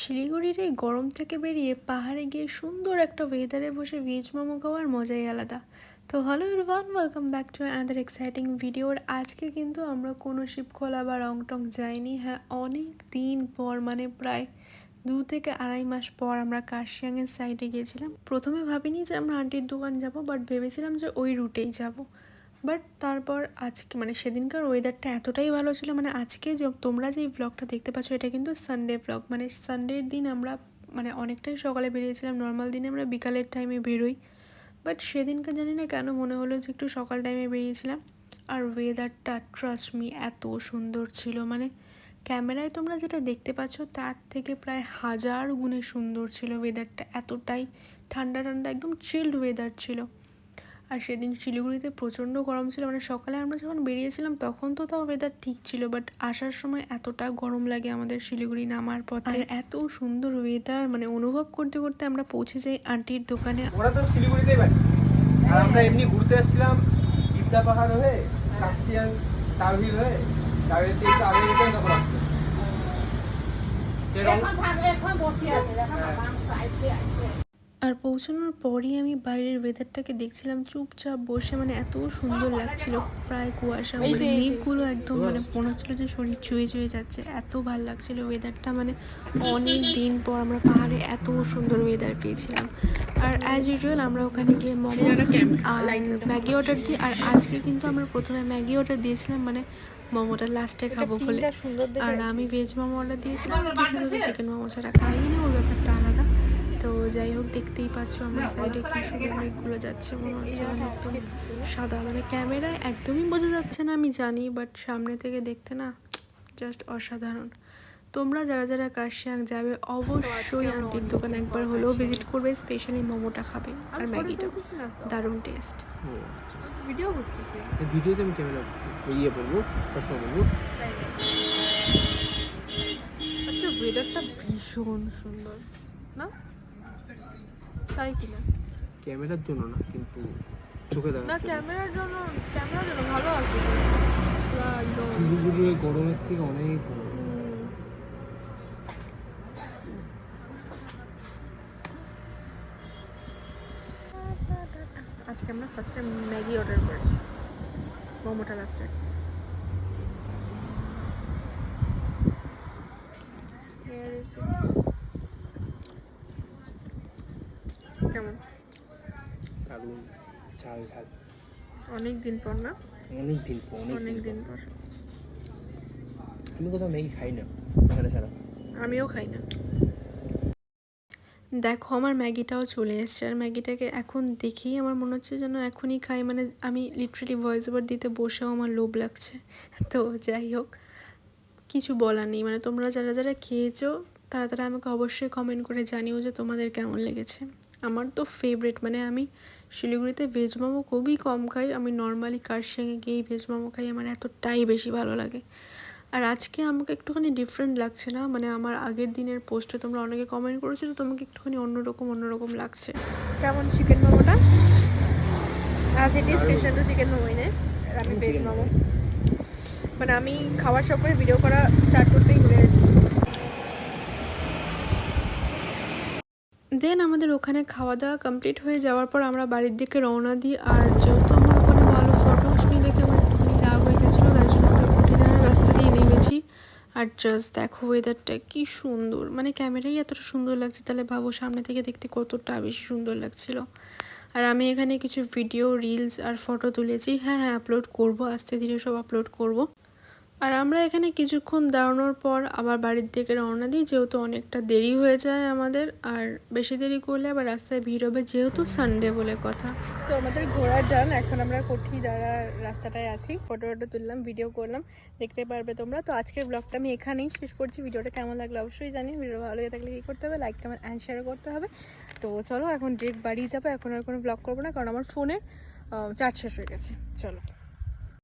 শিলিগুড়ির এই গরম থেকে বেরিয়ে পাহাড়ে গিয়ে সুন্দর একটা ওয়েদারে বসে ভেজ মোমো খাওয়ার মজাই আলাদা। তো hello everyone welcome back to another exciting ভিডিওর আজকে কিন্তু আমরা কোনো শিবখোলা বা রংটং যাইনি হ্যাঁ অনেক দিন পর মানে প্রায় দু থেকে আড়াই মাস পর আমরা কার্শিয়াংয়ের সাইডে গিয়েছিলাম। প্রথমে ভাবিনি যে আমরা আন্টির দোকান যাব বাট ভেবেছিলাম যে ওই রুটেই যাব। বাট তারপর আজকে মানে সেদিনকার ওয়েদারটা এতটাই ভালো ছিল মানে আজকে যে তোমরা যে ব্লগটা দেখতে পাচ্ছ, এটা কিন্তু সানডে ব্লগ মানে সানডের দিন আমরা মানে অনেকটাই সকালে বেরিয়েছিলাম নর্মাল দিনে আমরা বিকালের টাইমে বেরোই বাট সেদিনকে জানি না কেন মনে হলো যে একটু সকাল টাইমে বেরিয়েছিলাম, আর ওয়েদারটা ট্রাস্ট মি এত সুন্দর ছিল মানে ক্যামেরায় তোমরা যেটা দেখতে পাচ্ছ, তার থেকে প্রায় হাজার গুণে সুন্দর ছিল ওয়েদারটা এতটাই ঠান্ডা ঠান্ডা একদম চিল্ড ওয়েদার ছিল। আর সেদিন শিলিগুড়িতে প্রচণ্ড গরম ছিল মানে সকালে আমরা যখন বেরিয়েছিলাম তখন তো তাও ওয়েদার ঠিক ছিল বাট আসার সময় এতটা গরম লাগে আমাদের শিলিগুড়ি নামার পথে। আর এত সুন্দর ওয়েদার মানে অনুভব করতে করতে আমরা পৌঁছে যাই আন্টির দোকানে। ওরা তো শিলিগুড়িতেই বাড়ি। আর আমরা এমনি ঘুরতে এসেছিলাম বিদ্যা পাহাড় হয়ে কাশিয়ান তাহিল হয়ে তাহিলতে একটু আগে যেতে রং- এখন থাকবে এখন বসে আছে দেখো আর পৌঁছানোর পরই আমি বাইরের ওয়েদারটাকে দেখছিলাম চুপচাপ বসে মানে এত সুন্দর লাগছিল প্রায় কুয়াশা মানে মেঘগুলো একদম মানে মনে হচ্ছিল যে শরীর চুয়ে চুয়ে যাচ্ছে এত ভালো লাগছিল ওয়েদারটা মানে অনেক দিন পর আমরা পাহাড়ে এত সুন্দর ওয়েদার পেয়েছিলাম। আর অ্যাজ ইউজুয়াল আমরা ওখানে গিয়ে মোমো আর ম্যাগি অর্ডার দিই আর আজকে কিন্তু আমরা প্রথমে ম্যাগি অর্ডার দিয়েছিলাম মানে মোমোটা লাস্টে খাব বলে। আর আমি ভেজ মোমো অর্ডার দিয়েছিলাম চিকেন মোমো ছাড়া খাই না ওর ব্যাপারটা আলাদা। তো যাই হোক দেখতেই পাচ্ছ আমার সাইডে কি সুন্দর মেঘগুলো যাচ্ছে মনে হচ্ছে মানে একদম সাদা। মানে ক্যামেরায় একদমই বোঝা যাচ্ছে না আমি জানি বাট সামনে থেকে দেখতে না জাস্ট অসাধারণ। তোমরা যারা যারা কার্শিয়াং যাবে অবশ্যই আন্টির দোকান একবার হলেও ভিজিট করবে স্পেশালি মোমোটা খাবে আর ম্যাগিটা। দারুণ টেস্ট ভিডিও করছিস এই ভিডিওতে আমি ক্যামেরা ইয়ে বলব চশমা আজকে ওয়েদারটা ভীষণ সুন্দর না? তাই কি না ক্যামেরার জন্য না কিন্তু চোখে দেখা না ক্যামেরার জন্য ক্যামেরার জন্য ভালো আছে। শিলিগুড়ির গরমের থেকে অনেক গরম। আজকে আমরা ফার্স্ট টাইম ম্যাগি অর্ডার করেছি মোমোটা লাস্টে কেমন ঝাল ঝাল। অনেক দিন পর না? অনেক দিন পর অনেক অনেক দিন পর। আমি কোথাও ম্যাগি খাই না এখানে ছাড়া। আমিও খাই না। দেখো আমার ম্যাগিটাও চলে এসছে। আর ম্যাগিটাকে এখন দেখেই আমার মনে হচ্ছে যেন এখনই খাই। মানে আমি লিটারালি ভয়েস ওভার দিতে বসেও আমার লোভ লাগছে। তো যাই হোক কিছু বলার নেই। মানে তোমরা যারা যারা খেয়েছো তারা তারা আমাকে অবশ্যই কমেন্ট করে জানিও যে তোমাদের কেমন লেগেছে। আমার তো ফেভারিট মানে আমি শিলিগুড়িতে ভেজ মোমো খুবই কম খাই। আমি নর্মালি কার্শিয়াংয়ে গিয়েই ভেজ মোমো খাই আমার এতটাই বেশি ভালো লাগে। আর আজকে আমাকে একটুখানি ডিফারেন্ট লাগছে না? মানে আমার আগের দিনের পোস্টে তোমরা অনেকে কমেন্ট করেছ তো তোমাকে একটুখানি অন্যরকম অন্যরকম লাগছে। কেমন চিকেন মোমোটা? আজ ইট ইজ স্পেশাল তো চিকেন মোমোই নে। আর আমি ভেজ মোমো। মানে আমি খাওয়ার সব করে ভিডিও করা স্টার্ট করতেই ভুলে গেছি। দেন আমাদের ওখানে খাওয়া দাওয়া কমপ্লিট হয়ে যাওয়ার পর আমরা বাড়ির দিকে রওনা দিই। আর যেহেতু আমার ওখানে ভালো ফটো আসনি দেখে আমার একটুখানি রাগ হয়ে গেছিল, তাই জন্য আমরা কুটিদারের রাস্তা দিয়ে নেমেছি। আর জাস্ট দেখো ওয়েদারটা কি সুন্দর। মানে ক্যামেরাই এতটা সুন্দর লাগছে, তাহলে ভাবো সামনে থেকে দেখতে কতটা বেশি সুন্দর লাগছিল। আর আমি এখানে কিছু ভিডিও রিলস আর ফটো তুলেছি। হ্যাঁ হ্যাঁ আপলোড করব, আস্তে ধীরে সব আপলোড করব। আর আমরা এখানে কিছুক্ষণ দাঁড়ানোর পর আবার বাড়ির দিকে রওনা দিই, যেহেতু অনেকটা দেরি হয়ে যায় আমাদের। আর বেশি দেরি করলে আবার রাস্তায় ভিড় হবে, যেহেতু সানডে বলে কথা। তো আমাদের ঘোরা ডান, এখন আমরা কোঠি দ্বারা রাস্তাটায় আছি। ফটো ফটো তুললাম ভিডিও করলাম, দেখতে পারবে তোমরা। তো আজকের ব্লগটা আমি এখানেই শেষ করছি। ভিডিওটা কেমন লাগল অবশ্যই জানি ভিডিও ভালো লেগে থাকলে কী করতে হবে? লাইক কমেন্ট অ্যান্ড শেয়ার করতে হবে। তো চলো, এখন ডেট বাড়িয়ে যাব। এখন আর কোনো ব্লগ করব না, কারণ আমার ফোনে চার্জ শেষ হয়ে গেছে। চলো।